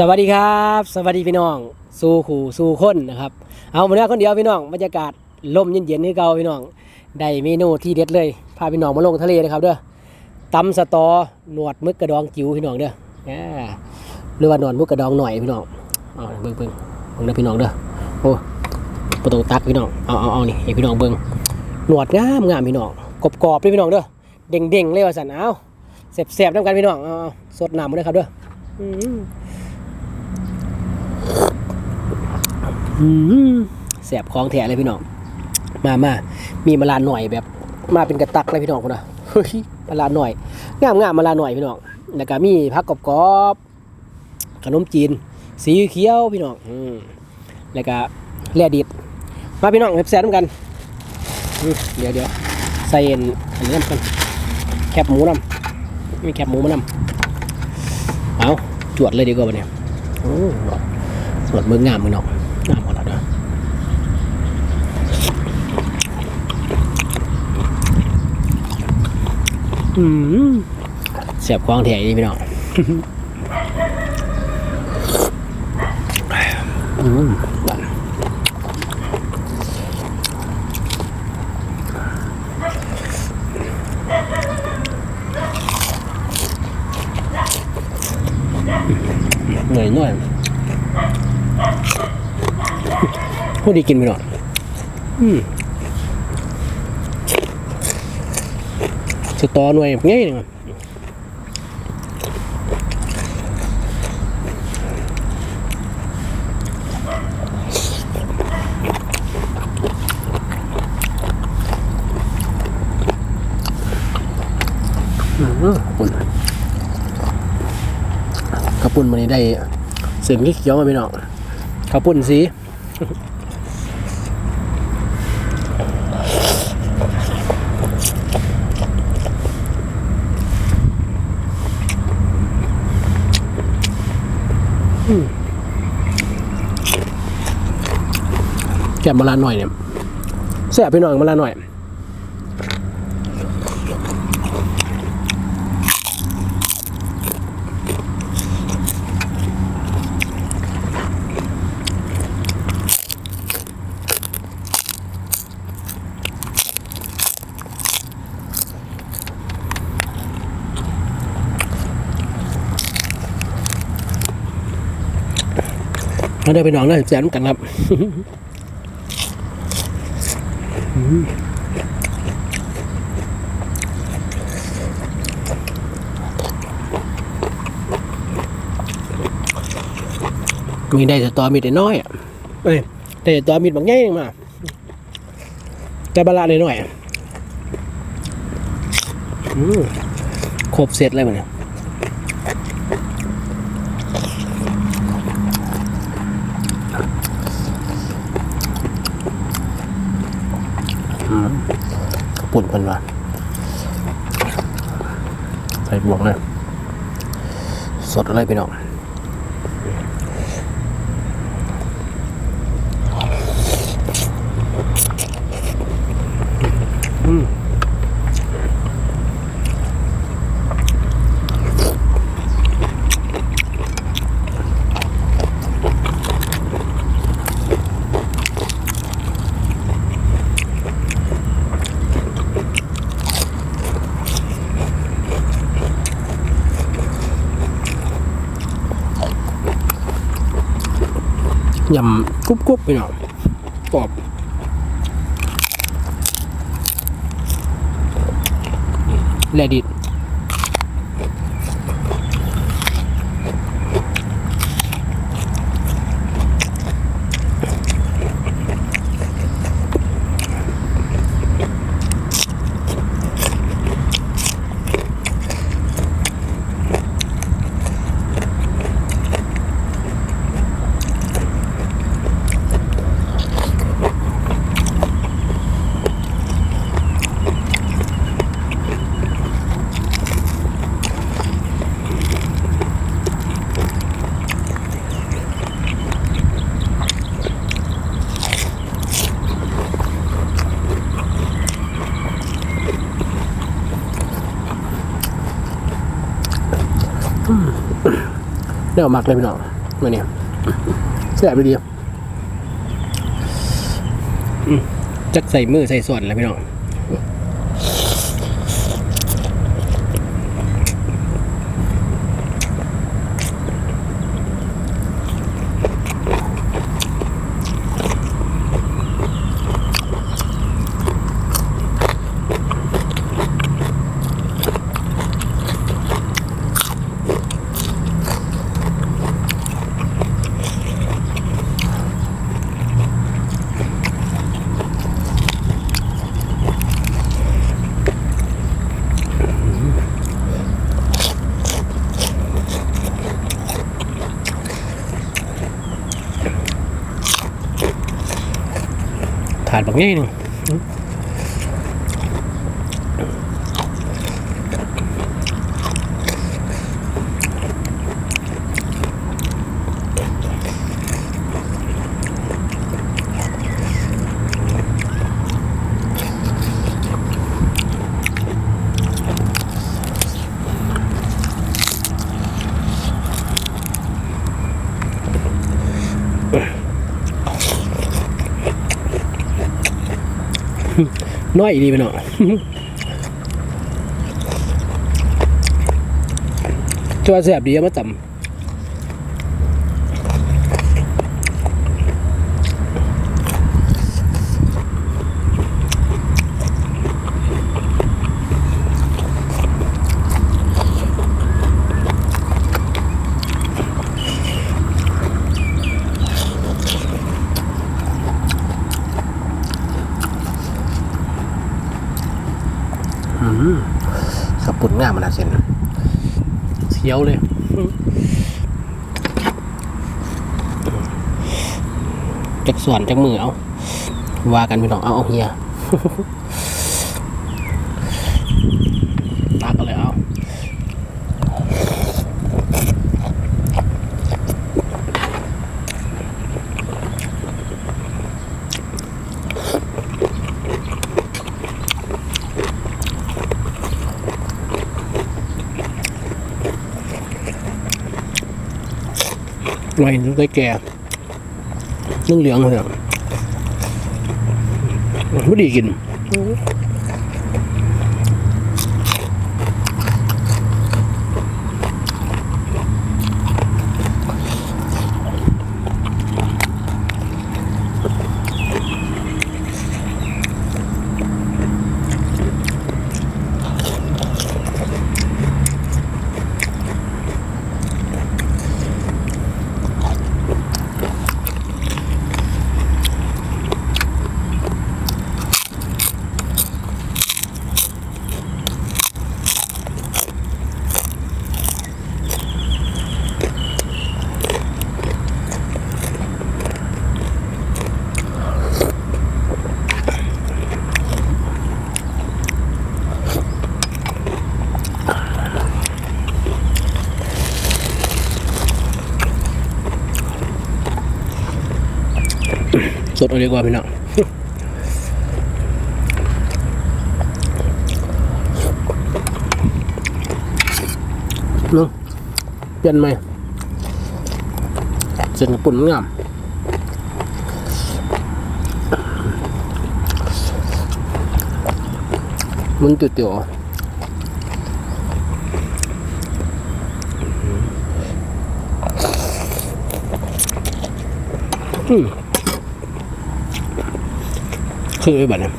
สวัสดีครับ สวัสดีพี่น้อง สู่ขู่สู่คนนะครับ เอาวันนี้คนเดียวพี่น้องบรรยากาศลมเย็นๆให้เก่าพี่น้องได้เมนูที่เด็ดเลยพาพี่น้องมาลงทะเลนะครับเด้อตำสตอหนวดมึกกระดองจิ๋วพี่น้องเด้ออ่าหรือว่าหนวดมึกกระดองหน่อยพี่น้องเอาเบิ่งเบิ่งเบิ่งเด้อพี่น้องเด้อโอ้ประตูตักพี่น้องเอาเอาเอานี่ให้พี่น้องเบิ่งหนวดงามงามพี่น้องกรอบๆเลยพี่น้องเด้อเด้งๆเลยว่าสันเอาแซ่บๆน้ำกันพี่น้องเอาเอาสดน้ำมาเลยครับเด้ออืม อืม แสบคล้องแถะเลยพี่น้องมามามีมาลาหน่อยแบบ มาเป็นกระตักเลยพี่น้องคนนะเฮ้ยมาลาหน่อยงามงามมาลาหน่อยพี่น้องแล้วก็มีผักกรอบขนมจีน สีเขียวพี่น้องอืแล้วก็แล่ดิดมาพี่น้องแซ่บๆน้ำกันเดี๋ยวเดี๋ยวใส่เอ็นอันนี้น้ำกันแคบหมูน้ำมีแคบหมูมาน้ำเอาจวดเลยดีกว่าวันนี้โอ้สวดเมืองงามพี่น้อง งามกว่าเราเด้ออืม เสียบควางแถนี่พี่น้องเหนื่อยหน่อยพูดดีกินไปหน่อยอืม สตอหน่วยง่ายหนึ่งอะอืมปุ่นข้าวปุ้นมันนี้ได้เสียงเขียวมาพี่น้องข้าวปุ้นสี แกะมาลาหน่อยเนี่ยแซ่บไปหน่อยมาลาหน่อยมาได้ไปน้องเลยแซ่บกันครับ มีได้แต่ตอมีแต่น้อยอะเอ้ยได้แต่ตอมีบางแง่งมาแต่บาลาหน่อยๆอะอืมครบเสร็จเลยมันเนี่ยอืม ปุ่นเพิ่นว่าใส่บวกเลยสดอะไรไปน้อง ยำกรุบกรุบไปหน่อยกรอบแลดิด เนื้อหมักเลยพี่น้องมาเนี่ยแซ่บไปดีอืมจักใส่มือใส่ส่วนแล้วพี่น้อง ถาดบักง่ายหนึ่ง น้อยดีพี่น้องตัวแซ่บดีเอามาจำ ขับปุ่นง่ามมาแล้วเส้น เสียวเลยจากส่วนจากมือเอาว่ากันพี่น้องเอาเอาเฮีย ตักก็เลยเอา ลอยได้แก่นึ่งเหลืองเลยไม่ดีกิน สดเอาดีกว่าพี่น้องเนาะเปลี่ยนไหมเส้นปุ่นงามมันเตียวอืม คือไอ้บัตรเนี่ย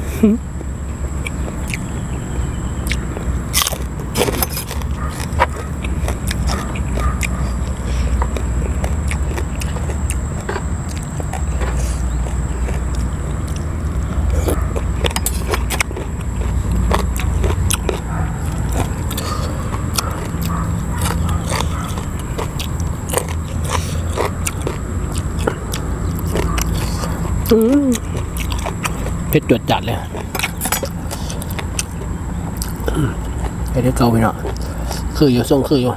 อืม เผ็ดจวดจัดเลยไอ้เด็กเก่าไปเนาะคืออยู่ทรงคืออยู่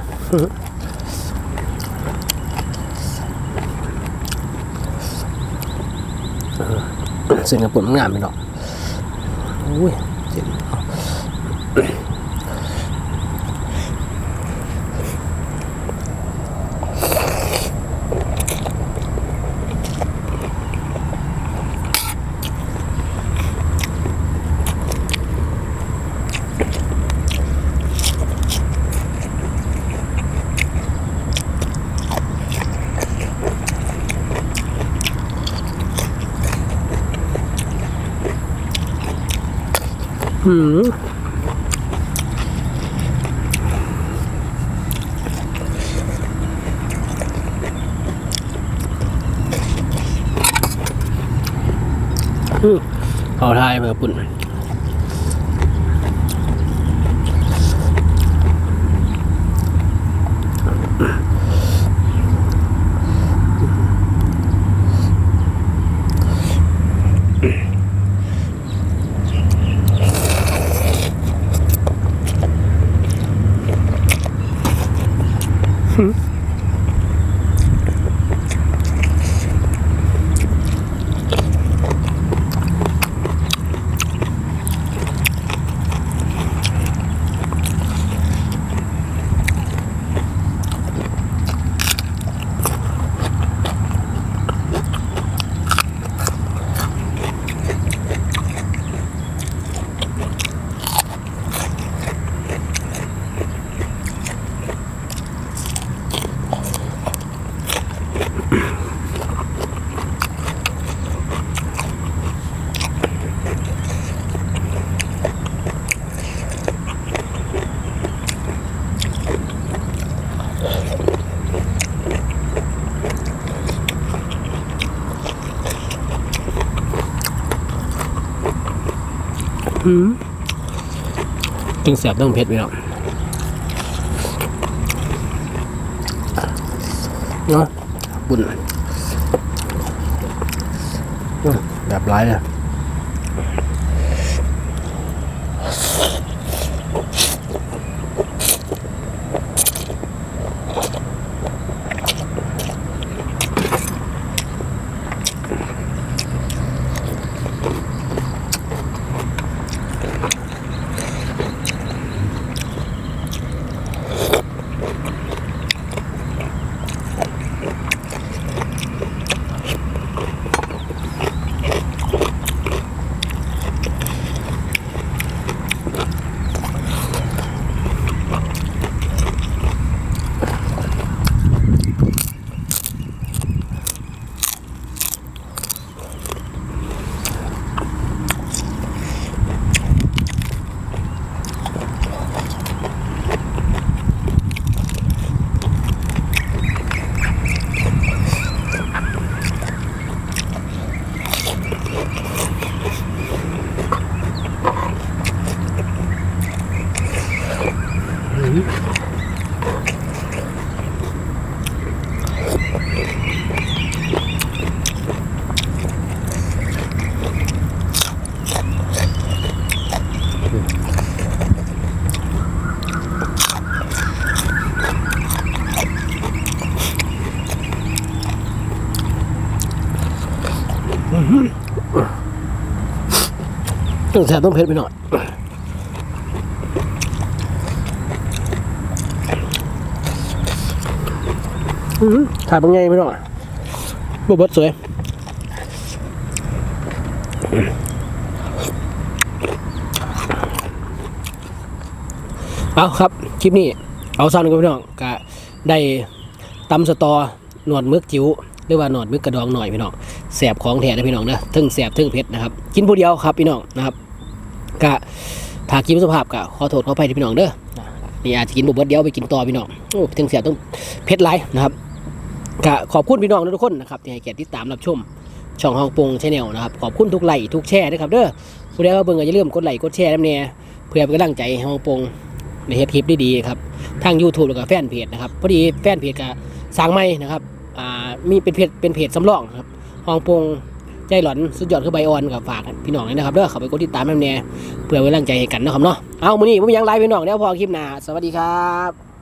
เส้นกระปุ่นงามไปเนาะอุ้ยเส้น หืมเอาทายมาปุ่น Hmm. จึงแสบต้องเผ็ดไปแล้วเนาะบุญแบบร้ายเลย จึงแสบต้องเผ็ดไปหน่อยอืมถ่ายบางไงไม่หน่อยบวบดสวยเอาครับ คลิปนี้ เอาซ้ำกันพี่น้องก็ได้ตำสตอหนวดมึกจิ๋วหรือว่าหนวดมึกกระดองหน่อยพี่น้องแสบของแท้นะพี่น้องนะทึ่งแสบทึ่งเผ็ดนะครับ กินผู้เดียวครับพี่น้องนะครับ กะถ้ากินสุภาพกะขอโทษขออภัยที่พี่น้องเด้อนี่อาจจะกินบุบเดียวไปกินต่อพี่น้องโอ้ทึ่งแสบต้องเผ็ดไรนะครับกะขอบคุณพี่น้องทุกคนนะครับที่ให้เกียรติติดตามรับชมช่องฮองปงชแนลนะครับขอบคุณทุกไลค์ทุกแชร์นะครับเด้อผู้ใดว่าเบิ่งอย่าลืมกดไลค์กดแชร์น้ำเนี่ยเพื่อเป็นกำลังใจฮองปงในเฮ็ดคลิปดีๆครับทาง YouTube แล้วก็แฟนเพจนะครับพอดีแฟนเพจก็สร้างใหม่นะครับอ่ามีเป็นเพจเป็นเพจสำรองครับฮองปง ใจหลอนสุดยอดคือใบออนกับฝากพี่น้องเลยนะครับเด้อเขาไปกดติดตามแม่แน่เพื่อไว้ร่างใจให้กันนะครับเนาะเอามือนี้ผมยังไลฟ์พี่น้องแล้วพอคลิปหน้าสวัสดีครับ